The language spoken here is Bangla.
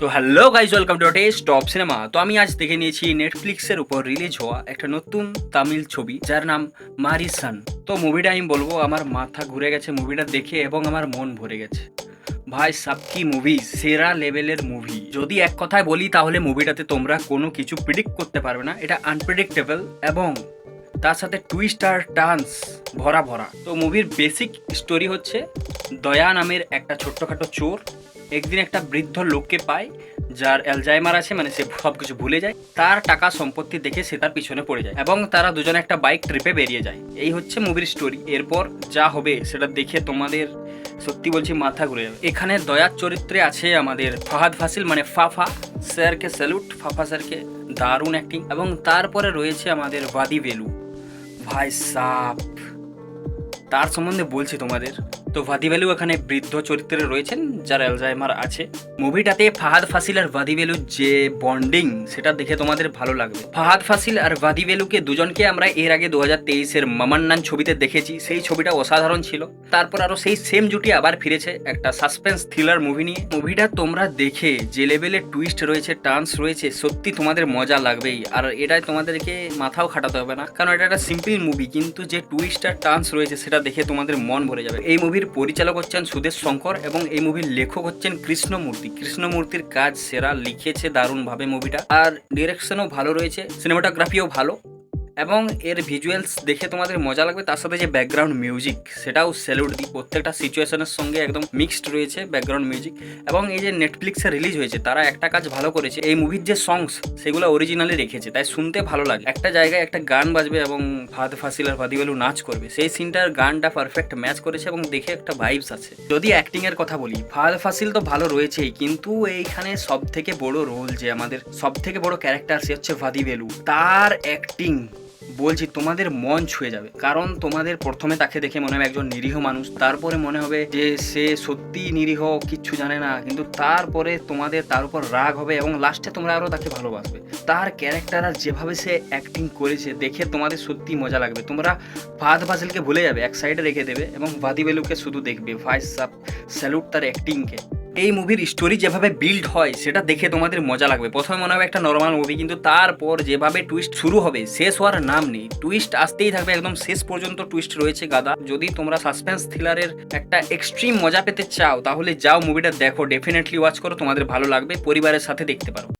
তো হ্যালো গাইজ ওয়েলকাম টু টে স্টপ সিনেমা তো আমি আজ দেখে নিয়েছি নেটফ্লিক্সের উপর রিলিজ হওয়া একটা নতুন তামিল ছবি, যার নাম মারিসান তো মুভিটা আমি বলব, আমার মাথা ঘুরে গেছে মুভিটা দেখে এবং আমার মন ভরে গেছে। ভাই, সাব কি মুভি সেরা লেভেলের মুভি যদি এক কথায় বলি, তাহলে মুভিটাতে তোমরা কোনো কিছু প্রিডিক্ট করতে পারবে না। এটা আনপ্রেডিক্টেবল এবং তার সাথে টুইস্ট আর ডান্স ভরা ভরা। তো মুভির বেসিক স্টোরি হচ্ছে, দয়া নামের একটা ছোট্টখাটো চোর, একদিন একটা বৃদ্ধ লোককে পায়, যার অ্যালজাইমার আছে মানে সে সব কিছু ভুলে যায়, তার টাকা সম্পত্তি দেখে সে তার পিছনে পড়ে যায় এবং তারা দুজনে একটা বাইক ট্রিপে বেরিয়ে যায়। এই হচ্ছে মুভির স্টোরি এরপর যা হবে, সেটা দেখে তোমাদের সত্যি বলছি মাথা ঘুরে যাবে। এখানে দয়ার চরিত্রে আছে আমাদের ফাহাদ ফাসিল মানে ফাফা স্যারকে স্যালুট ফাফা স্যারকে দারুণ অ্যাক্টিং এবং তারপরে রয়েছে আমাদের বাদি বেলু। ভাই সাপ। তার সম্বন্ধে বলছি তোমাদের। তো ভাদি ভ্যালু এখানে বৃদ্ধ চরিত্রে রয়েছেন, যার অ্যালজাইমার আছে। মুভিটাতে ফাহাদ ফাসিল আর ভাদি ভ্যালুর যে বন্ডিং, সেটা দেখে তোমাদের ভালো লাগবে। ফাহাদ ফাসিল আর ভাদি ভ্যালুকে দুজনকে আমরা এর আগে দু হাজার তেইশের মামান্নান ছবিতে দেখেছি। সেই ছবিটা অসাধারণ ছিল। তারপর আরও সেই সেম জুটি আবার ফিরেছে একটা সাসপেন্স থ্রিলার মুভি নিয়ে। মুভিটা তোমরা দেখে, যে লেভেলে টুইস্ট রয়েছে, টান্স রয়েছে, সত্যি তোমাদের মজা লাগবেই। আর এটাই তোমাদেরকে মাথাও খাটাতে হবে না। কারণ এটা একটা সিম্পল মুভি, কিন্তু যে টুইস্ট আর টান্স রয়েছে, সেটা দেখে তোমাদের মন ভরে যাবে। এই মুভির পরিচালক হচ্ছেন সুদেশ শঙ্কর এবং এই মুভির লেখক হচ্ছেন কৃষ্ণমূর্তি। কৃষ্ণমূর্তির কাজ সেরা, লিখেছে দারুণভাবে মুভিটা আর ডিরেকশনও ভালো রয়েছে সিনেমাটোগ্রাফিও ভালো। এবং এর ভিজুয়ালস দেখে তোমাদের মজা লাগবে, তার সাথে যে ব্যাকগ্রাউন্ড মিউজিক সেটাও স্যালুট দিই। প্রত্যেকটা সিচুয়েশনের সঙ্গে একদম মিক্সড রয়েছে ব্যাকগ্রাউন্ড মিউজিক এবং এই যে নেটফ্লিক্সে রিলিজ হয়েছে, তারা একটা কাজ ভালো করেছে, এই মুভির যে সংস সেগুলো অরিজিনালি রেখেছে, তাই শুনতে ভালো লাগে। একটা জায়গায় একটা গান বাজবে এবং ফাদ ফাসিল আর ফাদিবেলু নাচ করবে, সেই সিনটার গানটা পারফেক্ট ম্যাচ করেছে এবং দেখে একটা ভাইবস আছে। যদি অ্যাক্টিং এর কথা বলি ফাদ ফাসিল তো ভালো রয়েছেই, কিন্তু এইখানে সব থেকে বড় রোল যে আমাদের সব থেকে বড় ক্যারেক্টার সে হচ্ছে ভাদিবেলু। তার অ্যাক্টিং বলছি, তোমাদের মন ছুঁয়ে যাবে। কারণ তোমাদের প্রথমে তাকে দেখে মনে হবে একজন নিরীহ মানুষ, তারপরে মনে হবে যে সে সত্যি নিরীহ, কিচ্ছু জানে না। কিন্তু তারপরে তোমাদের তার উপর রাগ হবে এবং লাস্টে তোমরা আরও তাকে ভালোবাসবে। তার ক্যারেক্টার আর যেভাবে সে অ্যাক্টিং করেছে, দেখে তোমাদের সত্যি মজা লাগবে। তোমরা ফাদ ফাজিলকে ভুলে যাবে, এক সাইডে রেখে দেবে এবং বাদি বেলুকে শুধু দেখবে। ভাইস সাপ স্যালুট তার অ্যাক্টিংকে এই মুভির স্টোরি যেভাবে বিল্ড হয়, সেটা দেখে তোমাদের মজা লাগবে। প্রথমে মনে হবে একটা নর্মাল মুভি কিন্তু তারপর যেভাবে টুইস্ট শুরু হবে, শেষ হওয়ার নাম নেই। টুইস্ট আসতেই থাকবে, একদম শেষ পর্যন্ত টুইস্ট রয়েছে গাদা। যদি তোমরা সাসপেন্স থ্রিলারের একটা এক্সট্রিম মজা পেতে চাও, তাহলে যাও মুভিটা দেখো। ডেফিনেটলি ওয়াচ করো, তোমাদের ভালো লাগবে, পরিবারের সাথে দেখতে পারো।